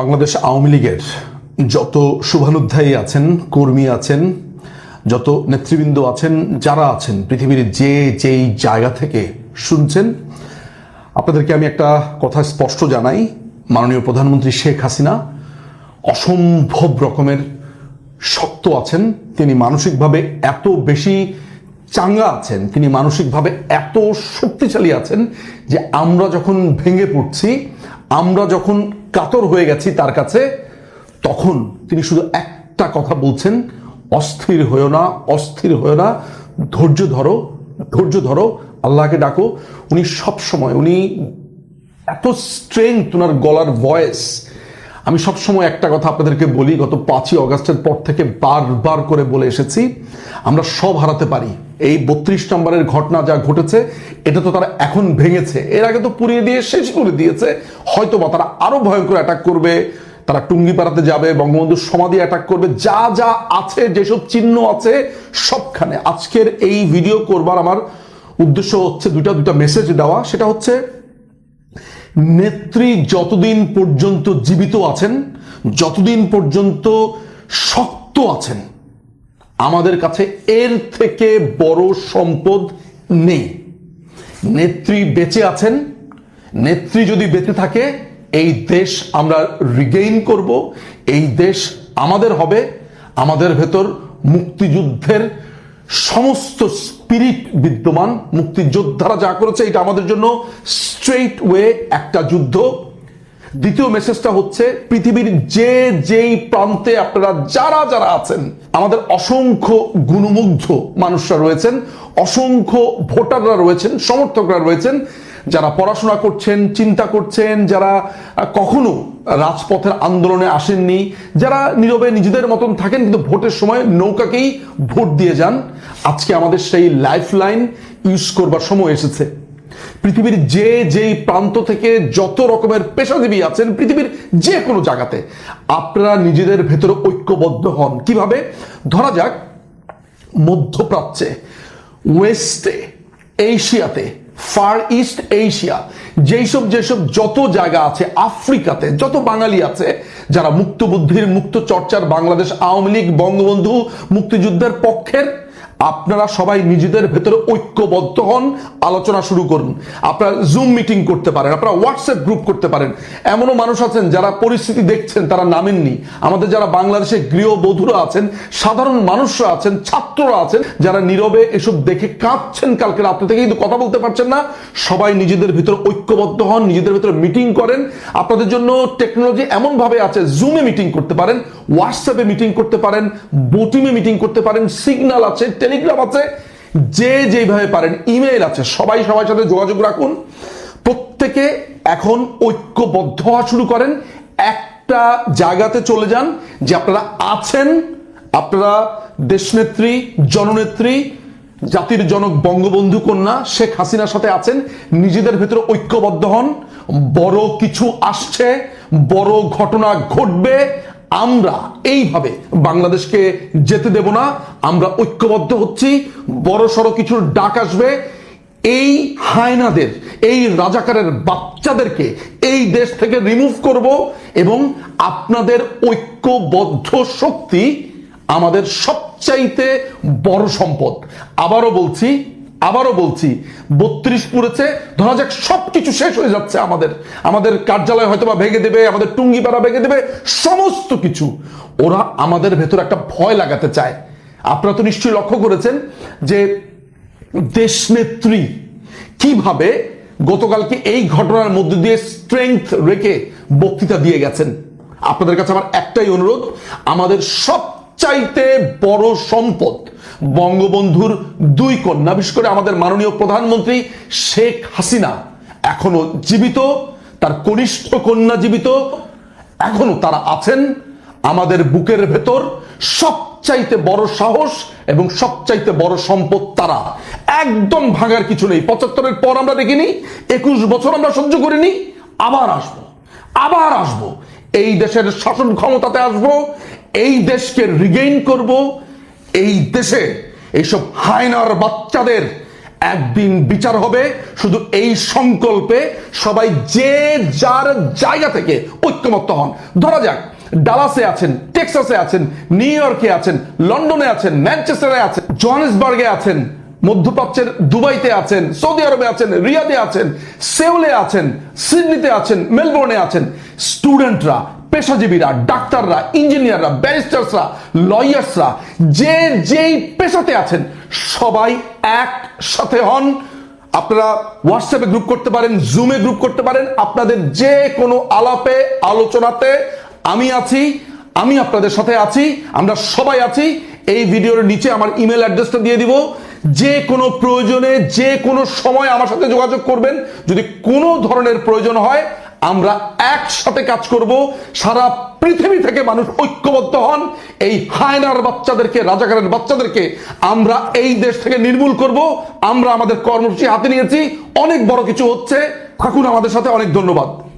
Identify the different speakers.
Speaker 1: বাংলাদেশ আওয়ামী লীগের যত শুভানুধ্যায়ী আছেন, কর্মী আছেন, যত নেতৃবৃন্দ আছেন, যারা আছেন, পৃথিবীর যে যেই জায়গা থেকে শুনছেন, আপনাদেরকে আমি একটা কথা স্পষ্ট জানাই। মাননীয় প্রধানমন্ত্রী শেখ হাসিনা অসম্ভব রকমের শক্ত আছেন। তিনি মানসিকভাবে এত বেশি চাঙ্গা আছেন, তিনি মানসিকভাবে এত শক্তিশালী আছেন যে আমরা যখন ভেঙে পড়ছি আমরা যখন কাতর হয়ে গেছি তার কাছে, তখন তিনি শুধু একটা কথা বলছেন, অস্থির হয়েও না, অস্থির হয়েও না, ধৈর্য ধরো ধৈর্য ধরো, আল্লাহকে ডাকো। উনি সব সময়, উনি এত স্ট্রেংথ ওনার গলার ভয়েস আমি সবসময় একটা কথা আপনাদেরকে বলি, গত পাঁচই অগাস্টের পর থেকে বারবার করে বলে এসেছি আমরা সব হারাতে পারি। এই বত্রিশ নম্বরের ঘটনা যা ঘটেছে, এটা তো তারা এখন ভেঙেছে। এর আগে তো পুড়িয়ে দিয়ে শেষ করে দিয়েছে। হয়তো বা তারা আরও ভয়ঙ্কর অ্যাটাক করবে, তারা টুঙ্গি পাড়াতে যাবে বঙ্গবন্ধুর সমাধি অ্যাটাক করবে, যা যা আছে, যেসব চিহ্ন আছে, সবখানে। আজকের এই ভিডিও করবার আমার উদ্দেশ্য হচ্ছে দুটা দুটা মেসেজ দেওয়া। সেটা হচ্ছে, নেত্রী যতদিন পর্যন্ত জীবিত আছেন, যতদিন পর্যন্ত শক্ত আছেন আমাদের কাছে এর থেকে বড় সম্পদ নেই। নেত্রী বেঁচে আছেন, নেত্রী যদি বেঁচে থাকে, এই দেশ আমরা রিগেইন করব, এই দেশ আমাদের হবে, আমাদের ভেতর মুক্তিযুদ্ধের সমস্ত স্পিরিট বিদ্যমান, মুক্তিযোদ্ধারা যা করেছে, এটা আমাদের জন্য স্ট্রেইট ওয়ে একটা যুদ্ধ। দ্বিতীয় মেসেজটা হচ্ছে, পৃথিবীর যে যেই প্রান্তে আপনারা যারা যারা আছেন, আমাদের অসংখ্য গুণমুগ্ধ মানুষরা রয়েছেন, অসংখ্য ভোটাররা রয়েছেন, সমর্থকরা রয়েছেন, যারা পড়াশোনা করছেন, চিন্তা করছেন, যারা কখনো রাজপথের আন্দোলনে আসেননি, যারা নীরবে নিজেদের মতন থাকেন, কিন্তু ভোটের সময় নৌকাকেই ভোট দিয়ে যান, আজকে আমাদের সেই লাইফ লাইন ইউজ করবার সময় এসেছে। পৃথিবীর যে যেই প্রান্ত থেকে যত রকমের পেশাজীবী আছেন পৃথিবীর যে কোনো জায়গাতে, আপনারা নিজেদের ভেতরে ঐক্যবদ্ধ হন। কীভাবে? ধরা যাক, মধ্যপ্রাচ্যে, ওয়েস্টে, এশিয়াতে, ফার ইস্ট এশিয়া যেসব যেসব যত জায়গা আছে, আফ্রিকাতে, যত বাঙালি আছে, যারা মুক্ত বুদ্ধির মুক্ত চর্চার বাংলাদেশ, আওয়ামী লীগ, বঙ্গবন্ধু, মুক্তিযুদ্ধের পক্ষের আপনারা সবাই নিজেদের ভেতরে ঐক্যবদ্ধ হন, আলোচনা শুরু করুন। আপনারা জুম মিটিং করতে পারেন, আপনারা হোয়াটসঅ্যাপ গ্রুপ করতে পারেন। এমনও মানুষ আছেন যারা পরিস্থিতি দেখছেন, তারা নামেননি। আমাদের যারা বাংলাদেশে গৃহবধূরা আছেন, সাধারণ মানুষরা আছেন, ছাত্ররা আছেন, যারা নীরবে এসব দেখে কাঁদছেন কালকে রাত্রে থেকে কিন্তু কথা বলতে পারছেন না, সবাই নিজেদের ভিতরে ঐক্যবদ্ধ হন, নিজেদের ভিতরে মিটিং করেন। আপনাদের জন্য টেকনোলজি এমনভাবে আছে জুমে মিটিং করতে পারেন হোয়াটসঅ্যাপে মিটিং করতে পারেন বোটিমে মিটিং করতে পারেন সিগন্যাল আছে টেলিগ্রাম আছে, যে যেভাবে পারেন ইমেল আছে, সবাই সবার সাথে যোগাযোগ রাখুন। প্রত্যেকে এখন ঐক্যবদ্ধ হওয়া শুরু করেন। একটা জায়গাতে চলে যান যে আপনারা আছেন, আপনারা দেশনেত্রী, জননেত্রী, জাতির জনক, বঙ্গবন্ধু কন্যা, শেখ হাসিনার সাথে আছেন, নিজেদের ভেতরে ঐক্যবদ্ধ হন। বড় কিছু আসছে, বড় ঘটনা ঘটবে আমরা এইভাবে বাংলাদেশকে যেতে দেব না, আমরা ঐক্যবদ্ধ হচ্ছি বড় সড়ো কিছুর ডাক আসবে। এই হায়নাদের, এই রাজাকারের বাচ্চাদেরকে এই দেশ থেকে রিমুভ করব এবং আপনাদের ঐক্যবদ্ধ শক্তি আমাদের সবচাইতে বড় সম্পদ। আবারও বলছি আবারও বলছি, বত্রিশ পুরেছে ধরা যাক সবকিছু শেষ হয়ে যাচ্ছে আমাদের। আমাদের কার্যালয় হয়তো বা ভেঙে দেবে, আমাদের টুঙ্গিপাড়া ভেঙে দেবে, সমস্ত কিছু। ওরা আমাদের ভেতর একটা ভয় লাগাতে চায়। আপনারা তো নিশ্চয়ই লক্ষ্য করেছেন যে দেশনেত্রী কীভাবে গতকালকে এই ঘটনার মধ্যে দিয়ে স্ট্রেংথ রেখে বক্তৃতা দিয়ে গেছেন। আপনাদের কাছে আমার একটাই অনুরোধ, আমাদের সবচাইতে বড় সম্পদ বঙ্গবন্ধুর দুই কন্যা, বিশেষ করে আমাদের মাননীয় প্রধানমন্ত্রী শেখ হাসিনা, এখনও জীবিত, তার কনিষ্ঠ কন্যা জীবিত, এখনও তারা আছেন। আমাদের বুকের ভেতর সবচাইতে বড় সাহস এবং সবচাইতে বড় সম্পদ তারা। একদম ভাঙার কিছু নেই। পঁচাত্তরের পর আমরা দেখিনি, একুশ বছর আমরা সহ্য করিনি, আবার আসব আবার আসব। এই দেশের শাসন ক্ষমতাতে আসব, এই দেশকে রিগেইন করব এই দেশে এইসব হায়নার বাচ্চাদের একদিন বিচার হবে। শুধু এই সংকল্পে সবাই যে যার জায়গা থেকে ঐক্যমত্য হন। ধরা যাক, ডালাসে আছেন, টেক্সাসে আছেন, নিউ ইয়র্কে আছেন, লন্ডনে আছেন, ম্যানচেস্টারে আছেন, জোহানেসবার্গে আছেন, মধ্যপ্রাচ্যের দুবাইতে আছেন, সৌদি আরবে আছেন, রিয়াদে আছেন, সেউলে আছেন, সিডনিতে আছেন, মেলবোর্নে আছেন। স্টুডেন্টরা পেশাজীবীরা, ডাক্তাররা ইঞ্জিনিয়াররা ব্যারিস্টার্সরা লয়ার্সরা যে যেই পেশাতে আছেন, সবাই একসাথে হন। আপনারা হোয়াটসঅ্যাপে গ্রুপ করতে পারেন জুমে গ্রুপ করতে পারেন। আপনাদের যে কোনো আলাপে, আলোচনাতে আমি আছি, আমি আপনাদের সাথে আছি, আমরা সবাই আছি। এই ভিডিওর নিচে আমার ইমেল অ্যাড্রেসটা দিয়ে দিব। যে কোনো প্রয়োজনে, যে কোনো সময় আমার সাথে যোগাযোগ করবেন। যদি কোনো ধরনের প্রয়োজন হয় আমরা একসাথে কাজ করব, সারা পৃথিবী থেকে মানুষ ঐক্যবদ্ধ হন, এই হায়নার বাচ্চাদেরকে, রাজাকারের বাচ্চাদেরকে আমরা এই দেশ থেকে নির্মূল করব, আমরা আমাদের কর্মসূচি হাতে নিয়েছি, অনেক বড় কিছু হচ্ছে। থাকুন আমাদের সাথে, অনেক ধন্যবাদ।